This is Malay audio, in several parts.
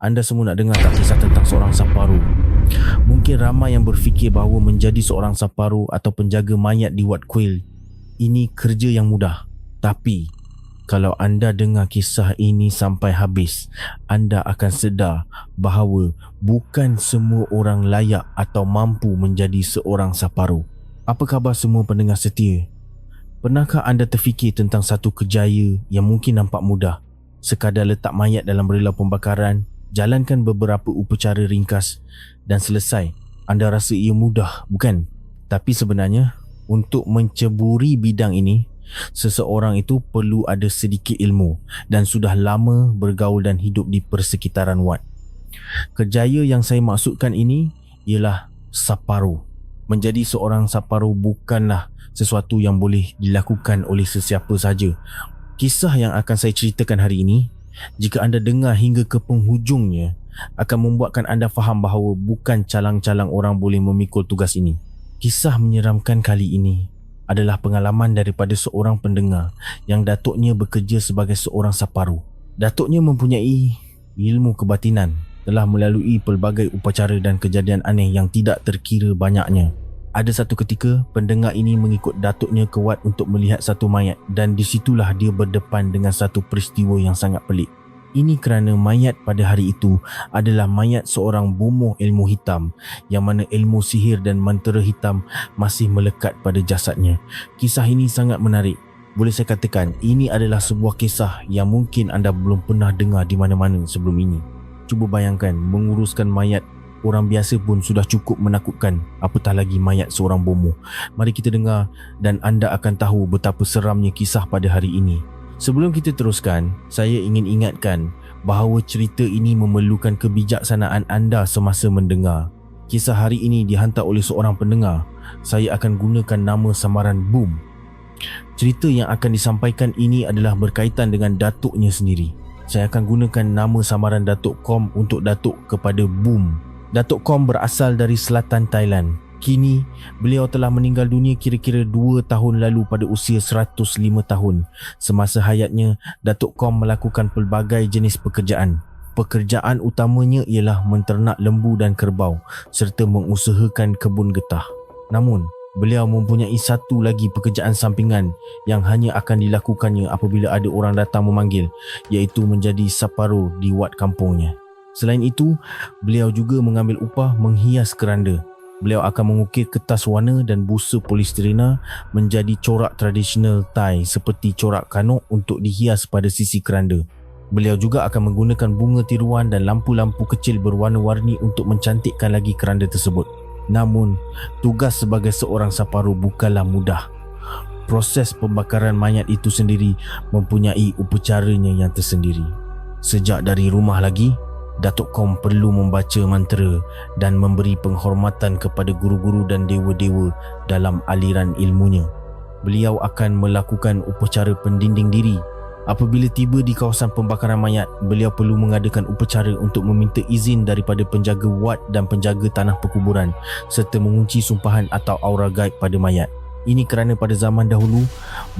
anda semua nak dengar tak kisah tentang seorang saparu? Mungkin ramai yang berfikir bahawa menjadi seorang saparu atau penjaga mayat di Wat Kuil ini kerja yang mudah. Tapi kalau anda dengar kisah ini sampai habis, anda akan sedar bahawa bukan semua orang layak atau mampu menjadi seorang saparu. Apa khabar semua pendengar setia? Pernahkah anda terfikir tentang satu kejaya yang mungkin nampak mudah? Sekadar letak mayat dalam rela pembakaran, jalankan beberapa upacara ringkas dan selesai. Anda rasa ia mudah, bukan? Tapi sebenarnya, untuk menceburi bidang ini, seseorang itu perlu ada sedikit ilmu dan sudah lama bergaul dan hidup di persekitaran Wat. Kejaya yang saya maksudkan ini ialah saparu. Menjadi seorang saparu bukanlah sesuatu yang boleh dilakukan oleh sesiapa saja. Kisah yang akan saya ceritakan hari ini, jika anda dengar hingga ke penghujungnya, akan membuatkan anda faham bahawa bukan calang-calang orang boleh memikul tugas ini. Kisah menyeramkan kali ini adalah pengalaman daripada seorang pendengar yang datuknya bekerja sebagai seorang saparu. Datuknya mempunyai ilmu kebatinan telah melalui pelbagai upacara dan kejadian aneh yang tidak terkira banyaknya. Ada satu ketika, pendengar ini mengikut datuknya ke Wat untuk melihat satu mayat dan disitulah dia berdepan dengan satu peristiwa yang sangat pelik. Ini kerana mayat pada hari itu adalah mayat seorang bumuh ilmu hitam yang mana ilmu sihir dan mentera hitam masih melekat pada jasadnya. Kisah ini sangat menarik. Boleh saya katakan ini adalah sebuah kisah yang mungkin anda belum pernah dengar di mana-mana sebelum ini. Cuba bayangkan menguruskan mayat orang biasa pun sudah cukup menakutkan apatah lagi mayat seorang bumuh. Mari kita dengar dan anda akan tahu betapa seramnya kisah pada hari ini. Sebelum kita teruskan, saya ingin ingatkan bahawa cerita ini memerlukan kebijaksanaan anda semasa mendengar. Kisah hari ini dihantar oleh seorang pendengar. Saya akan gunakan nama samaran Boom. Cerita yang akan disampaikan ini adalah berkaitan dengan datuknya sendiri. Saya akan gunakan nama samaran Datuk Kom untuk Datuk kepada Boom. Datuk Kom berasal dari selatan Thailand. Kini, beliau telah meninggal dunia kira-kira 2 tahun lalu pada usia 105 tahun. Semasa hayatnya, Datuk Kom melakukan pelbagai jenis pekerjaan. Pekerjaan utamanya ialah menternak lembu dan kerbau serta mengusahakan kebun getah. Namun, beliau mempunyai satu lagi pekerjaan sampingan yang hanya akan dilakukannya apabila ada orang datang memanggil iaitu menjadi saparu di wat kampungnya. Selain itu, beliau juga mengambil upah menghias keranda Beliau akan mengukir kertas warna dan busa polistirena menjadi corak tradisional Thai seperti corak kanok untuk dihias pada sisi keranda. Beliau juga akan menggunakan bunga tiruan dan lampu-lampu kecil berwarna-warni untuk mencantikkan lagi keranda tersebut. Namun, tugas sebagai seorang saparu bukanlah mudah. Proses pembakaran mayat itu sendiri mempunyai upacaranya yang tersendiri. Sejak dari rumah lagi, Datuk Kom perlu membaca mantra dan memberi penghormatan kepada guru-guru dan dewa-dewa dalam aliran ilmunya. Beliau akan melakukan upacara pendinding diri. Apabila tiba di kawasan pembakaran mayat, beliau perlu mengadakan upacara untuk meminta izin daripada penjaga wat dan penjaga tanah perkuburan serta mengunci sumpahan atau aura gaib pada mayat. Ini kerana pada zaman dahulu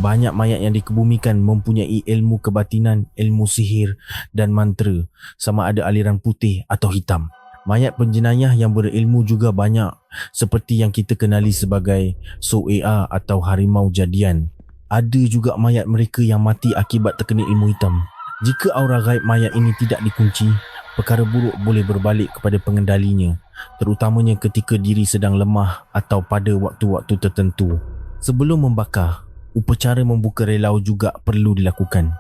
banyak mayat yang dikebumikan mempunyai ilmu kebatinan, ilmu sihir dan mantra sama ada aliran putih atau hitam. Mayat penjenayah yang berilmu juga banyak seperti yang kita kenali sebagai Soea atau harimau jadian. Ada juga mayat mereka yang mati akibat terkena ilmu hitam. Jika aura gaib mayat ini tidak dikunci, perkara buruk boleh berbalik kepada pengendalinya terutamanya ketika diri sedang lemah atau pada waktu-waktu tertentu. Sebelum membakar, upacara membuka relau juga perlu dilakukan.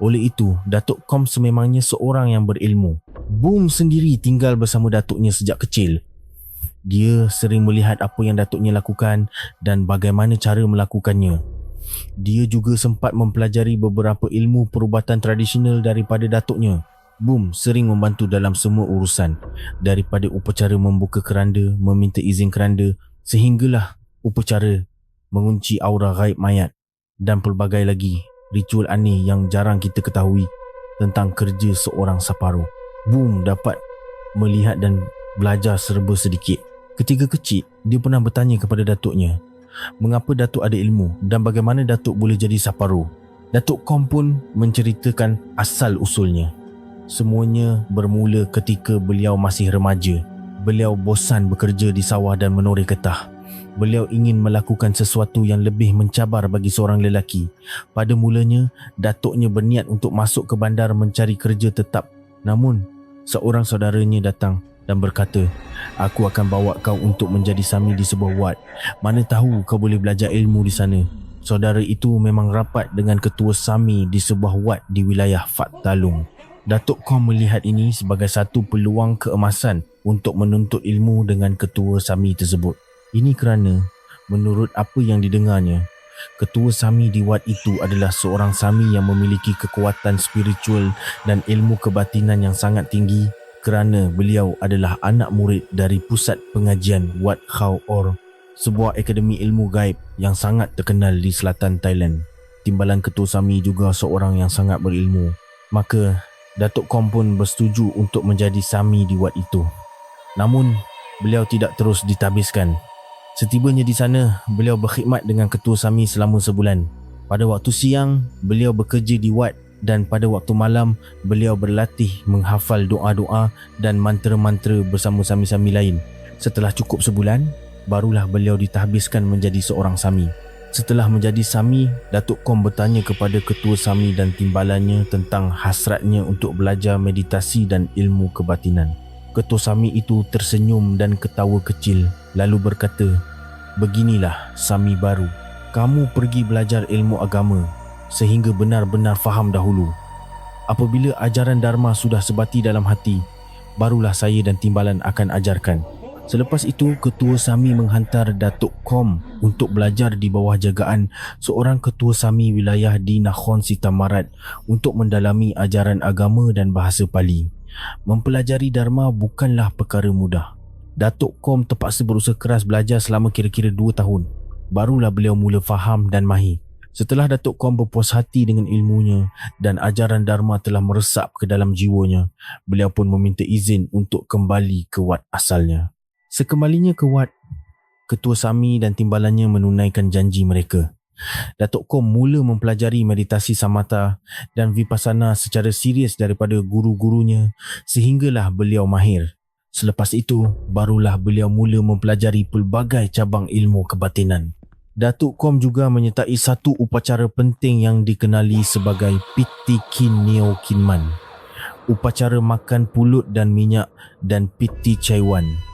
Oleh itu, Datuk Kom sememangnya seorang yang berilmu. Boom sendiri tinggal bersama datuknya sejak kecil. Dia sering melihat apa yang datuknya lakukan dan bagaimana cara melakukannya. Dia juga sempat mempelajari beberapa ilmu perubatan tradisional daripada datuknya. Boom sering membantu dalam semua urusan daripada upacara membuka keranda, meminta izin keranda sehinggalah upacara mengunci aura gaib mayat dan pelbagai lagi ritual aneh yang jarang kita ketahui tentang kerja seorang saparu. Boom dapat melihat dan belajar serba sedikit. Ketika kecil, dia pernah bertanya kepada datuknya, mengapa datuk ada ilmu dan bagaimana datuk boleh jadi saparu. Datuk Kom pun menceritakan asal usulnya. Semuanya bermula ketika beliau masih remaja. Beliau bosan bekerja di sawah dan menoreh getah. Beliau ingin melakukan sesuatu yang lebih mencabar bagi seorang lelaki. Pada mulanya, datuknya berniat untuk masuk ke bandar mencari kerja tetap. Namun, seorang saudaranya datang dan berkata, Aku akan bawa kau untuk menjadi sami di sebuah wad. Mana tahu kau boleh belajar ilmu di sana. Saudara itu memang rapat dengan ketua sami di sebuah wad di wilayah Fat Talung. Datuk Kom melihat ini sebagai satu peluang keemasan untuk menuntut ilmu dengan ketua Sami tersebut. Ini kerana, menurut apa yang didengarnya, ketua Sami di Wat itu adalah seorang Sami yang memiliki kekuatan spiritual dan ilmu kebatinan yang sangat tinggi kerana beliau adalah anak murid dari pusat pengajian Wat Khao Or, sebuah akademi ilmu gaib yang sangat terkenal di selatan Thailand. Timbalan ketua Sami juga seorang yang sangat berilmu. Maka Datuk Kom pun bersetuju untuk menjadi sami di wad itu. Namun, beliau tidak terus ditabiskan. Setibanya di sana, beliau berkhidmat dengan ketua sami selama sebulan. Pada waktu siang, beliau bekerja di wad dan pada waktu malam, beliau berlatih menghafal doa-doa dan mantra-mantra bersama sami-sami lain. Setelah cukup sebulan, barulah beliau ditahbiskan menjadi seorang sami. Setelah menjadi Sami, Datuk Kom bertanya kepada ketua Sami dan timbalannya tentang hasratnya untuk belajar meditasi dan ilmu kebatinan. Ketua Sami itu tersenyum dan ketawa kecil lalu berkata, Beginilah Sami baru. Kamu pergi belajar ilmu agama sehingga benar-benar faham dahulu. Apabila ajaran Dharma sudah sebati dalam hati, barulah saya dan timbalan akan ajarkan. Selepas itu, Ketua Sami menghantar Datuk Kom untuk belajar di bawah jagaan seorang Ketua Sami wilayah di Nakhon Sitamarat untuk mendalami ajaran agama dan bahasa Pali. Mempelajari Dharma bukanlah perkara mudah. Datuk Kom terpaksa berusaha keras belajar selama kira-kira dua tahun. Barulah beliau mula faham dan mahir. Setelah Datuk Kom berpuas hati dengan ilmunya dan ajaran Dharma telah meresap ke dalam jiwanya, beliau pun meminta izin untuk kembali ke wat asalnya. Sekembalinya ke Wat, Ketua Sami dan timbalannya menunaikan janji mereka. Datuk Kom mula mempelajari meditasi samata dan vipassana secara serius daripada guru-gurunya sehinggalah beliau mahir. Selepas itu, barulah beliau mula mempelajari pelbagai cabang ilmu kebatinan. Datuk Kom juga menyertai satu upacara penting yang dikenali sebagai Piti Kin Neo Kinman. Upacara makan pulut dan minyak dan Piti Chaiwan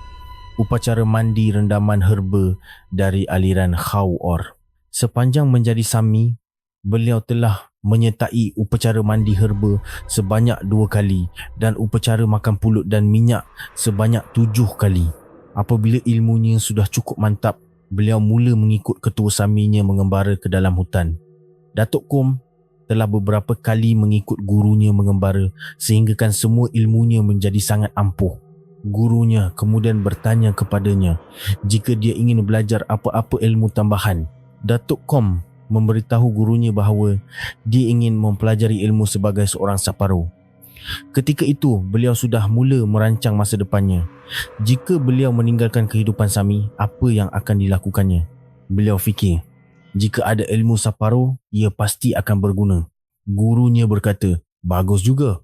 upacara mandi rendaman herba dari aliran Khawor. Sepanjang menjadi Sami, beliau telah menyertai upacara mandi herba sebanyak dua kali dan upacara makan pulut dan minyak sebanyak tujuh kali. Apabila ilmunya sudah cukup mantap, beliau mula mengikut ketua Saminya mengembara ke dalam hutan. Datuk Kum telah beberapa kali mengikut gurunya mengembara sehinggakan semua ilmunya menjadi sangat ampuh. Gurunya kemudian bertanya kepadanya jika dia ingin belajar apa-apa ilmu tambahan. Datuk Kom memberitahu gurunya bahawa dia ingin mempelajari ilmu sebagai seorang saparu. Ketika itu, beliau sudah mula merancang masa depannya. Jika beliau meninggalkan kehidupan Sami, apa yang akan dilakukannya? Beliau fikir, jika ada ilmu saparu, ia pasti akan berguna. Gurunya berkata, bagus juga.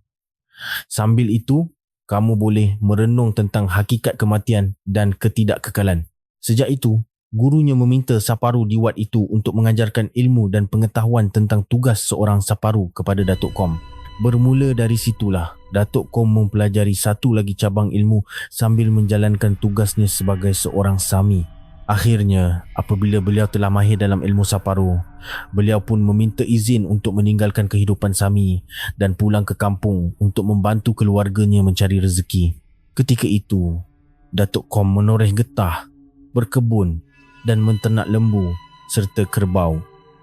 Sambil itu, kamu boleh merenung tentang hakikat kematian dan ketidakkekalan. Sejak itu, gurunya meminta Saparu di Wat itu untuk mengajarkan ilmu dan pengetahuan tentang tugas seorang Saparu kepada Datuk Kom. Bermula dari situlah, Datuk Kom mempelajari satu lagi cabang ilmu sambil menjalankan tugasnya sebagai seorang Sami Akhirnya, apabila beliau telah mahir dalam ilmu saparu, beliau pun meminta izin untuk meninggalkan kehidupan Sami dan pulang ke kampung untuk membantu keluarganya mencari rezeki. Ketika itu, Datuk Kom menoreh getah, berkebun dan menternak lembu serta kerbau.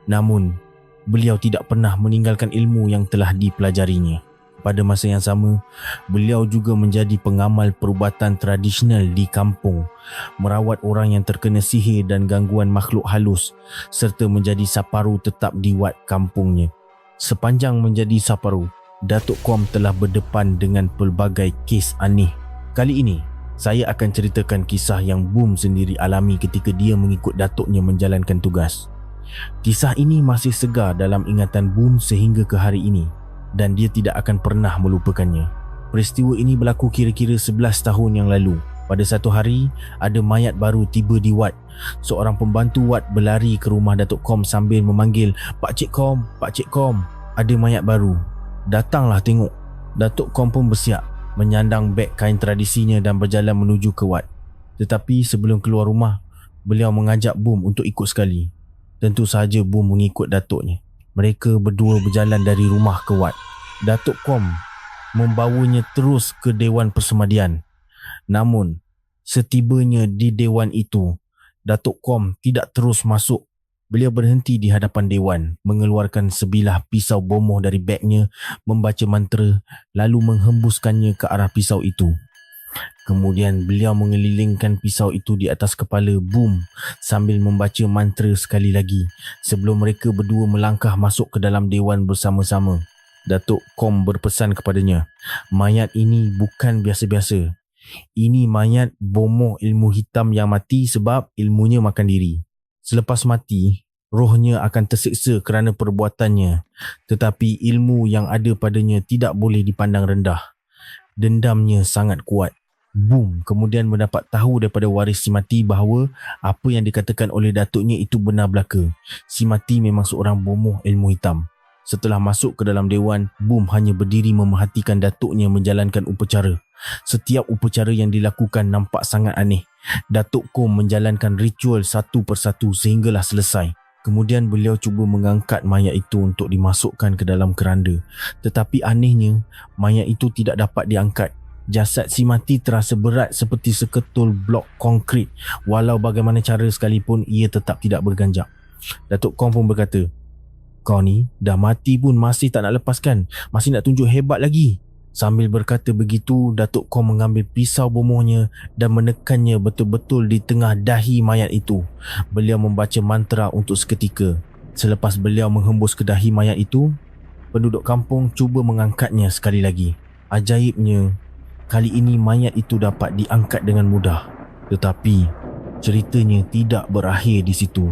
Namun, beliau tidak pernah meninggalkan ilmu yang telah dipelajarinya. Pada masa yang sama, beliau juga menjadi pengamal perubatan tradisional di kampung, merawat orang yang terkena sihir dan gangguan makhluk halus serta menjadi saparu tetap di wat kampungnya. Sepanjang menjadi saparu, Datuk Kom telah berdepan dengan pelbagai kes aneh. Kali ini, saya akan ceritakan kisah yang Boom sendiri alami ketika dia mengikut datuknya menjalankan tugas. Kisah ini masih segar dalam ingatan Boom sehingga ke hari ini dan dia tidak akan pernah melupakannya. Peristiwa ini berlaku kira-kira 11 tahun yang lalu. Pada satu hari, ada mayat baru tiba di Wat. Seorang pembantu Wat berlari ke rumah Datuk Kom sambil memanggil, Pak Cik Kom, Pak Cik Kom, ada mayat baru. Datanglah tengok. Datuk Kom pun bersiap, menyandang beg kain tradisinya dan berjalan menuju ke Wat. Tetapi sebelum keluar rumah, beliau mengajak Boom untuk ikut sekali. Tentu sahaja Boom mengikut datuknya. Mereka berdua berjalan dari rumah ke Wat. Datuk Kom membawanya terus ke Dewan Persemadian. Namun, setibanya di Dewan itu, Datuk Kom tidak terus masuk. Beliau berhenti di hadapan Dewan, mengeluarkan sebilah pisau bomoh dari bagnya, membaca mantra, lalu menghembuskannya ke arah pisau itu. Kemudian beliau mengelilingkan pisau itu di atas kepala Boom sambil membaca mantra sekali lagi sebelum mereka berdua melangkah masuk ke dalam dewan bersama-sama. Datuk Kom berpesan kepadanya, mayat ini bukan biasa-biasa. Ini mayat bomoh ilmu hitam yang mati sebab ilmunya makan diri. Selepas mati, rohnya akan tersiksa kerana perbuatannya. Tetapi ilmu yang ada padanya tidak boleh dipandang rendah. Dendamnya sangat kuat. Boom kemudian mendapat tahu daripada waris si mati bahawa apa yang dikatakan oleh datuknya itu benar belaka. Si mati memang seorang bomoh ilmu hitam. Setelah masuk ke dalam dewan, Boom hanya berdiri memerhatikan datuknya menjalankan upacara. Setiap upacara yang dilakukan nampak sangat aneh. Datuk Kom menjalankan ritual satu persatu sehinggalah selesai. Kemudian beliau cuba mengangkat mayat itu untuk dimasukkan ke dalam keranda. Tetapi anehnya, mayat itu tidak dapat diangkat. Jasad si mati terasa berat seperti seketul blok konkrit walau bagaimana cara sekalipun ia tetap tidak berganjak. Datuk Kong pun berkata, kau ni dah mati pun masih tak nak lepaskan. Masih nak tunjuk hebat lagi. Sambil berkata begitu, Datuk Kong mengambil pisau bomohnya dan menekannya betul-betul di tengah dahi mayat itu. Beliau membaca mantra untuk seketika. Selepas beliau menghembus ke dahi mayat itu, penduduk kampung cuba mengangkatnya sekali lagi. Ajaibnya, kali ini mayat itu dapat diangkat dengan mudah. Tetapi, ceritanya tidak berakhir di situ.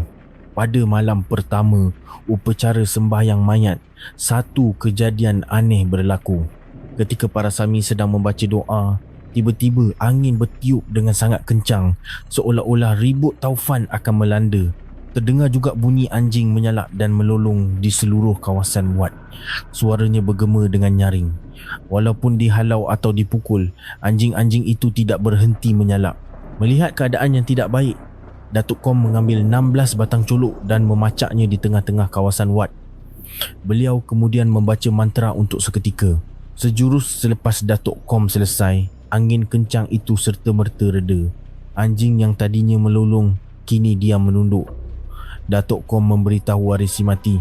Pada malam pertama upacara sembahyang mayat, satu kejadian aneh berlaku. Ketika para sami sedang membaca doa, tiba-tiba angin bertiup dengan sangat kencang seolah-olah ribut taufan akan melanda. Terdengar juga bunyi anjing menyalak dan melolong di seluruh kawasan Wat. Suaranya bergema dengan nyaring. Walaupun dihalau atau dipukul, anjing-anjing itu tidak berhenti menyalak. Melihat keadaan yang tidak baik, Datuk Kom mengambil 16 batang colok dan memacaknya di tengah-tengah kawasan Wat. Beliau kemudian membaca mantra untuk seketika. Sejurus selepas Datuk Kom selesai, angin kencang itu serta-merta reda. Anjing yang tadinya melolong, kini dia menunduk. Datuk Kom memberitahu waris si mati,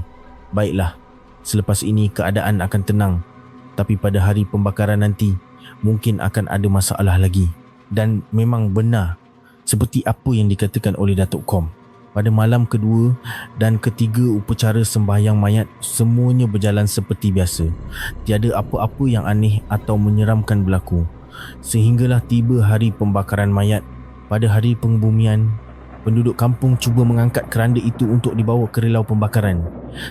Baiklah, selepas ini keadaan akan tenang. Tapi pada hari pembakaran nanti, mungkin akan ada masalah lagi. Dan memang benar seperti apa yang dikatakan oleh Datuk Kom. Pada malam kedua dan ketiga upacara sembahyang mayat, semuanya berjalan seperti biasa. Tiada apa-apa yang aneh atau menyeramkan berlaku. Sehinggalah tiba hari pembakaran mayat. Pada hari pengebumian, penduduk kampung cuba mengangkat keranda itu untuk dibawa ke relau pembakaran.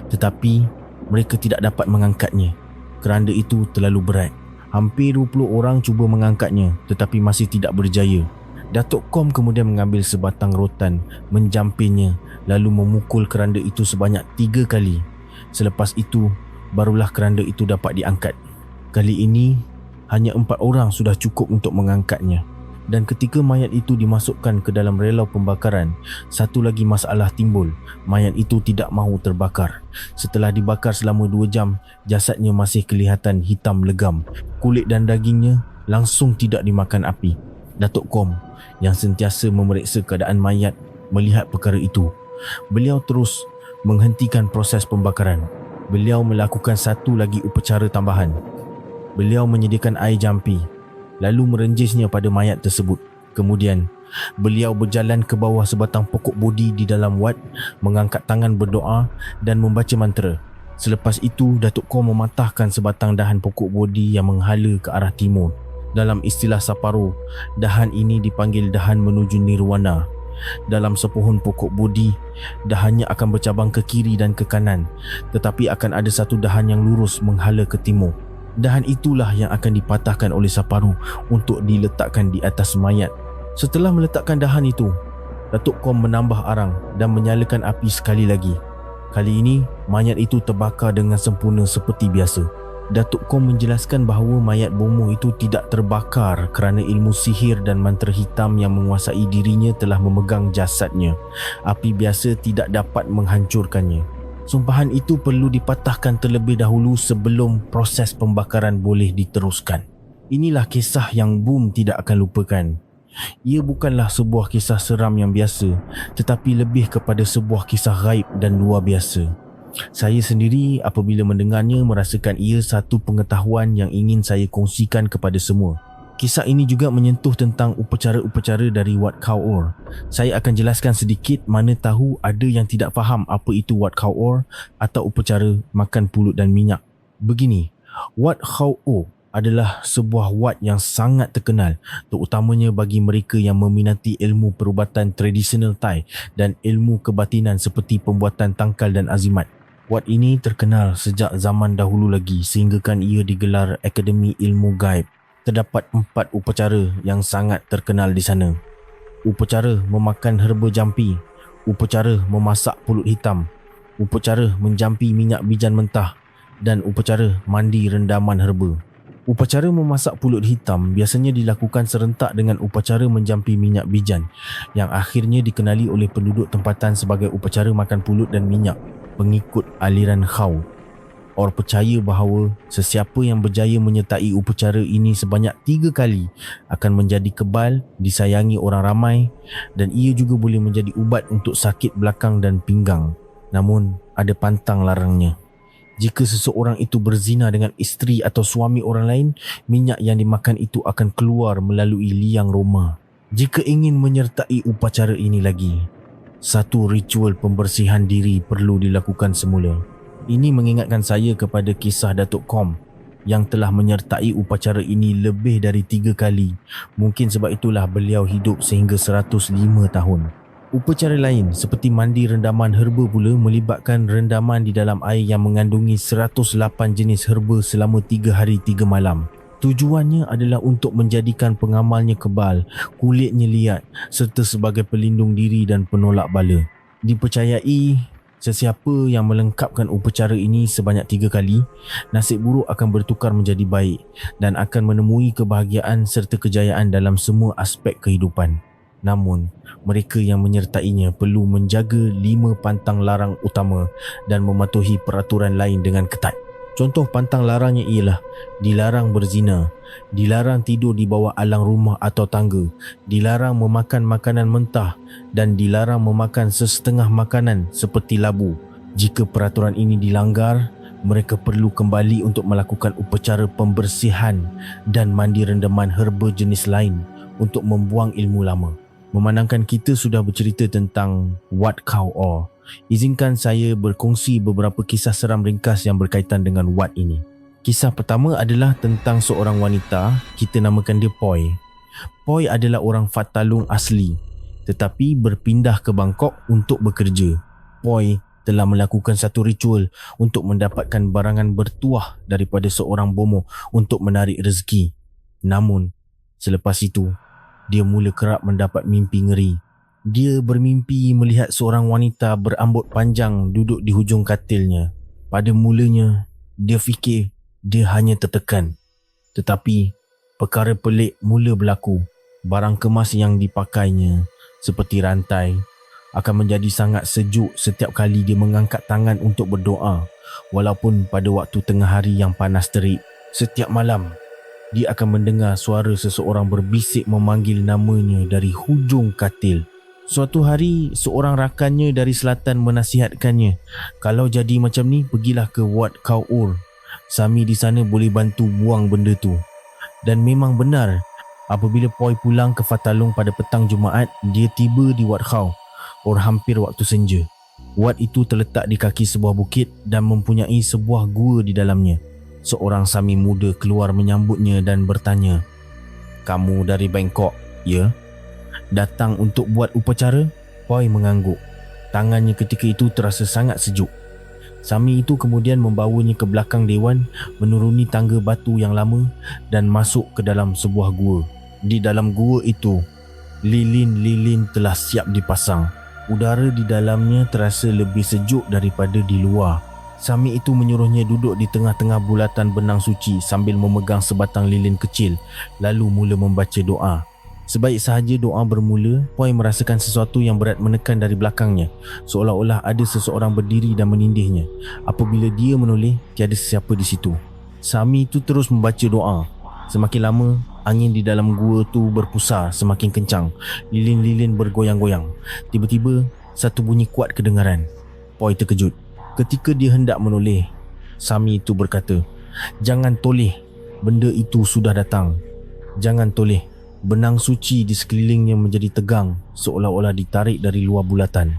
Tetapi, mereka tidak dapat mengangkatnya. Keranda itu terlalu berat. Hampir 20 orang cuba mengangkatnya tetapi masih tidak berjaya. Datuk Kom kemudian mengambil sebatang rotan, menjampirnya lalu memukul keranda itu sebanyak tiga kali. Selepas itu, barulah keranda itu dapat diangkat. Kali ini, hanya empat orang sudah cukup untuk mengangkatnya. Dan ketika mayat itu dimasukkan ke dalam relau pembakaran, satu lagi masalah timbul. Mayat itu tidak mahu terbakar. Setelah dibakar selama dua jam, jasadnya masih kelihatan hitam legam. Kulit dan dagingnya langsung tidak dimakan api. Datuk Kom yang sentiasa memeriksa keadaan mayat melihat perkara itu. Beliau terus menghentikan proses pembakaran. Beliau melakukan satu lagi upacara tambahan. Beliau menyediakan air jampi lalu merenjisnya pada mayat tersebut. Kemudian, beliau berjalan ke bawah sebatang pokok bodi di dalam wat, mengangkat tangan berdoa dan membaca mantra. Selepas itu, Datuk Kom mematahkan sebatang dahan pokok bodi yang menghala ke arah timur. Dalam istilah Saparu, dahan ini dipanggil dahan menuju nirwana. Dalam sepohon pokok bodi, dahannya akan bercabang ke kiri dan ke kanan, tetapi akan ada satu dahan yang lurus menghala ke timur. Dahan itulah yang akan dipatahkan oleh Saparu untuk diletakkan di atas mayat. Setelah meletakkan dahan itu, Datuk Kom menambah arang dan menyalakan api sekali lagi. Kali ini, mayat itu terbakar dengan sempurna seperti biasa. Datuk Kom menjelaskan bahawa mayat bomoh itu tidak terbakar kerana ilmu sihir dan mantra hitam yang menguasai dirinya telah memegang jasadnya. Api biasa tidak dapat menghancurkannya. Sumpahan itu perlu dipatahkan terlebih dahulu sebelum proses pembakaran boleh diteruskan. Inilah kisah yang Boom tidak akan lupakan. Ia bukanlah sebuah kisah seram yang biasa tetapi lebih kepada sebuah kisah gaib dan luar biasa. Saya sendiri apabila mendengarnya merasakan ia satu pengetahuan yang ingin saya kongsikan kepada semua. Kisah ini juga menyentuh tentang upacara-upacara dari Wat Kau Or. Saya akan jelaskan sedikit mana tahu ada yang tidak faham apa itu Wat Kau Or atau upacara makan pulut dan minyak. Begini, Wat Kau Or adalah sebuah wat yang sangat terkenal terutamanya bagi mereka yang meminati ilmu perubatan tradisional Thai dan ilmu kebatinan seperti pembuatan tangkal dan azimat. Wat ini terkenal sejak zaman dahulu lagi sehinggakan ia digelar Akademi Ilmu Gaib. Terdapat empat upacara yang sangat terkenal di sana. Upacara memakan herba jampi, upacara memasak pulut hitam, upacara menjampi minyak bijan mentah dan upacara mandi rendaman herba. Upacara memasak pulut hitam biasanya dilakukan serentak dengan upacara menjampi minyak bijan yang akhirnya dikenali oleh penduduk tempatan sebagai upacara makan pulut dan minyak pengikut aliran Khaw. Orang percaya bahawa sesiapa yang berjaya menyertai upacara ini sebanyak tiga kali akan menjadi kebal, disayangi orang ramai dan ia juga boleh menjadi ubat untuk sakit belakang dan pinggang. Namun, ada pantang larangnya. Jika seseorang itu berzina dengan isteri atau suami orang lain, minyak yang dimakan itu akan keluar melalui liang Roma. Jika ingin menyertai upacara ini lagi, satu ritual pembersihan diri perlu dilakukan semula. Ini mengingatkan saya kepada kisah Datuk Kom yang telah menyertai upacara ini lebih dari tiga kali. Mungkin sebab itulah beliau hidup sehingga 105 tahun. Upacara lain seperti mandi rendaman herba pula melibatkan rendaman di dalam air yang mengandungi 108 jenis herba selama 3 hari 3 malam. Tujuannya adalah untuk menjadikan pengamalnya kebal, kulitnya liat serta sebagai pelindung diri dan penolak bala. Dipercayai sesiapa yang melengkapkan upacara ini sebanyak tiga kali, nasib buruk akan bertukar menjadi baik dan akan menemui kebahagiaan serta kejayaan dalam semua aspek kehidupan. Namun, mereka yang menyertainya perlu menjaga lima pantang larang utama dan mematuhi peraturan lain dengan ketat. Contoh pantang larangnya ialah dilarang berzina, dilarang tidur di bawah alang rumah atau tangga, dilarang memakan makanan mentah dan dilarang memakan sesetengah makanan seperti labu. Jika peraturan ini dilanggar, mereka perlu kembali untuk melakukan upacara pembersihan dan mandi rendaman herba jenis lain untuk membuang ilmu lama. Memandangkan kita sudah bercerita tentang Wat Kau Or, Izinkan saya berkongsi beberapa kisah seram ringkas yang berkaitan dengan Wat ini. Kisah pertama adalah tentang seorang wanita, kita namakan dia Poi. Poi adalah orang Fatalung asli tetapi berpindah ke Bangkok untuk bekerja. Poi telah melakukan satu ritual untuk mendapatkan barangan bertuah daripada seorang bomo untuk menarik rezeki. Namun, selepas itu, dia mula kerap mendapat mimpi ngeri dia bermimpi melihat seorang wanita berambut panjang duduk di hujung katilnya. Pada mulanya, dia fikir dia hanya tertekan. Tetapi, perkara pelik mula berlaku. Barang kemas yang dipakainya, seperti rantai, akan menjadi sangat sejuk setiap kali dia mengangkat tangan untuk berdoa walaupun pada waktu tengah hari yang panas terik. Setiap malam, dia akan mendengar suara seseorang berbisik memanggil namanya dari hujung katil. Suatu hari, seorang rakannya dari selatan menasihatkannya, kalau jadi macam ni, pergilah ke Wat Kau Ur. Sami di sana boleh bantu buang benda tu. Dan memang benar, apabila Poi pulang ke Fatalung pada petang Jumaat, dia tiba di Wat Kau Ur hampir waktu senja. Wat itu terletak di kaki sebuah bukit dan mempunyai sebuah gua di dalamnya. Seorang Sami muda keluar menyambutnya dan bertanya, Kamu dari Bangkok, ya? Datang untuk buat upacara, Poi mengangguk. Tangannya ketika itu terasa sangat sejuk. Sami itu kemudian membawanya ke belakang dewan, menuruni tangga batu yang lama dan masuk ke dalam sebuah gua. Di dalam gua itu, lilin-lilin telah siap dipasang. Udara di dalamnya terasa lebih sejuk daripada di luar. Sami itu menyuruhnya duduk di tengah-tengah bulatan benang suci sambil memegang sebatang lilin kecil lalu mula membaca doa. Sebaik sahaja doa bermula, Poi merasakan sesuatu yang berat menekan dari belakangnya, seolah-olah ada seseorang berdiri dan menindihnya. Apabila dia menoleh, tiada sesiapa di situ. Sami itu terus membaca doa. Semakin lama, angin di dalam gua tu berpusar semakin kencang. Lilin-lilin bergoyang-goyang. Tiba-tiba, satu bunyi kuat kedengaran. Poi terkejut. Ketika dia hendak menoleh, Sami itu berkata, "Jangan toleh. Benda itu sudah datang. Jangan toleh." Benang suci di sekelilingnya menjadi tegang seolah-olah ditarik dari luar bulatan.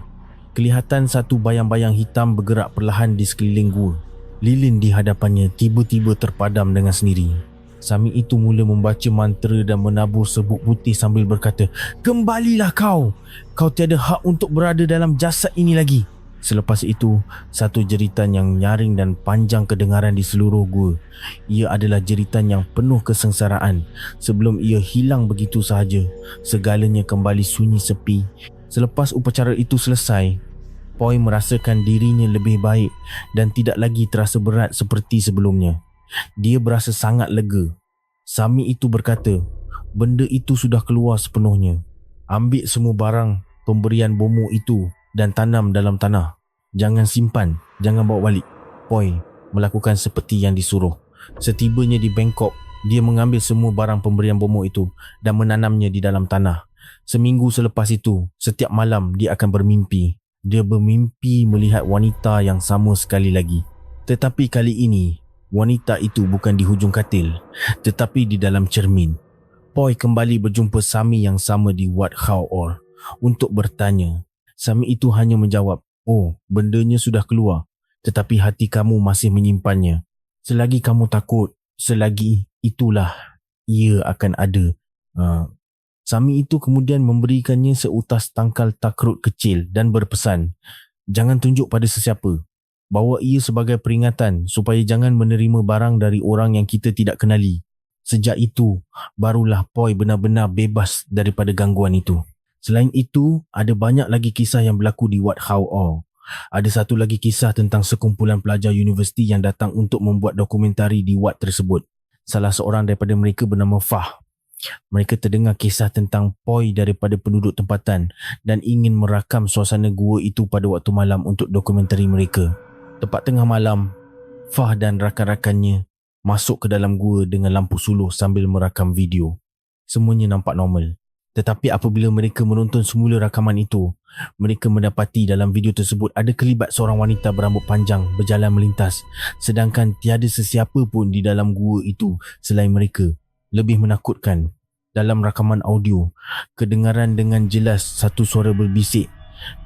Kelihatan satu bayang-bayang hitam bergerak perlahan di sekeliling gua. Lilin di hadapannya tiba-tiba terpadam dengan sendiri. Sami itu mula membaca mantra dan menabur sebuk putih sambil berkata, Kembalilah kau! Kau tiada hak untuk berada dalam jasad ini lagi. Selepas itu, satu jeritan yang nyaring dan panjang kedengaran di seluruh gua. Ia adalah jeritan yang penuh kesengsaraan. Sebelum ia hilang begitu sahaja, segalanya kembali sunyi sepi. Selepas upacara itu selesai, Poi merasakan dirinya lebih baik dan tidak lagi terasa berat seperti sebelumnya. Dia berasa sangat lega. Sami itu berkata, benda itu sudah keluar sepenuhnya. Ambil semua barang pemberian bomo itu dan tanam dalam tanah. Jangan simpan, jangan bawa balik. Poi melakukan seperti yang disuruh. Setibanya di Bangkok, dia mengambil semua barang pemberian bomo itu dan menanamnya di dalam tanah. Seminggu selepas itu, setiap malam dia akan bermimpi. Dia bermimpi melihat wanita yang sama sekali lagi. Tetapi kali ini, wanita itu bukan di hujung katil, tetapi di dalam cermin. Poi kembali berjumpa Sami yang sama di Wat Khao Or untuk bertanya Sami itu hanya menjawab, Oh, bendanya sudah keluar. Tetapi hati kamu masih menyimpannya. Selagi kamu takut, selagi itulah ia akan ada. Uh, Sami itu kemudian memberikannya seutas tangkal takrut kecil dan berpesan, jangan tunjuk pada sesiapa. Bawa ia sebagai peringatan supaya jangan menerima barang dari orang yang kita tidak kenali. Sejak itu, barulah Poi benar-benar bebas daripada gangguan itu. Selain itu, ada banyak lagi kisah yang berlaku di Wat Hao O. Ada satu lagi kisah tentang sekumpulan pelajar universiti yang datang untuk membuat dokumentari di Wat tersebut. Salah seorang daripada mereka bernama Fah. Mereka terdengar kisah tentang poi daripada penduduk tempatan dan ingin merakam suasana gua itu pada waktu malam untuk dokumentari mereka. Tepat tengah malam, Fah dan rakan-rakannya masuk ke dalam gua dengan lampu suluh sambil merakam video. Semuanya nampak normal. Tetapi apabila mereka menonton semula rakaman itu, mereka mendapati dalam video tersebut ada kelibat seorang wanita berambut panjang berjalan melintas sedangkan tiada sesiapa pun di dalam gua itu selain mereka. Lebih menakutkan, dalam rakaman audio, kedengaran dengan jelas satu suara berbisik,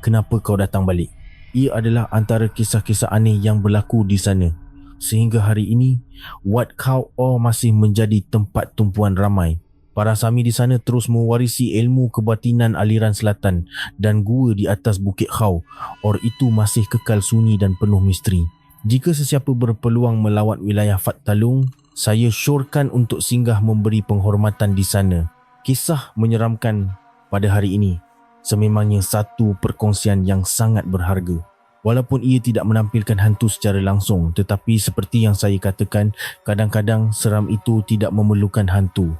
kenapa kau datang balik? Ia adalah antara kisah-kisah aneh yang berlaku di sana. Sehingga hari ini, Wat Kau O masih menjadi tempat tumpuan ramai Para Sami di sana terus mewarisi ilmu kebatinan aliran selatan dan gua di atas Bukit Khao or itu masih kekal sunyi dan penuh misteri. Jika sesiapa berpeluang melawat wilayah Fat Talung, saya syorkan untuk singgah memberi penghormatan di sana. Kisah menyeramkan pada hari ini sememangnya satu perkongsian yang sangat berharga. Walaupun ia tidak menampilkan hantu secara langsung tetapi seperti yang saya katakan, kadang-kadang seram itu tidak memerlukan hantu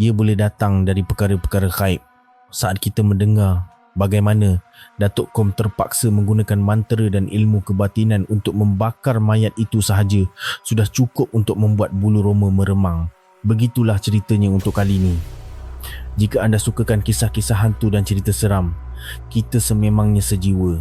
ia boleh datang dari perkara-perkara khaib. Saat kita mendengar bagaimana Datuk Kom terpaksa menggunakan mantra dan ilmu kebatinan untuk membakar mayat itu sahaja sudah cukup untuk membuat bulu roma meremang. Begitulah ceritanya untuk kali ini. Jika anda sukakan kisah-kisah hantu dan cerita seram, kita sememangnya sejiwa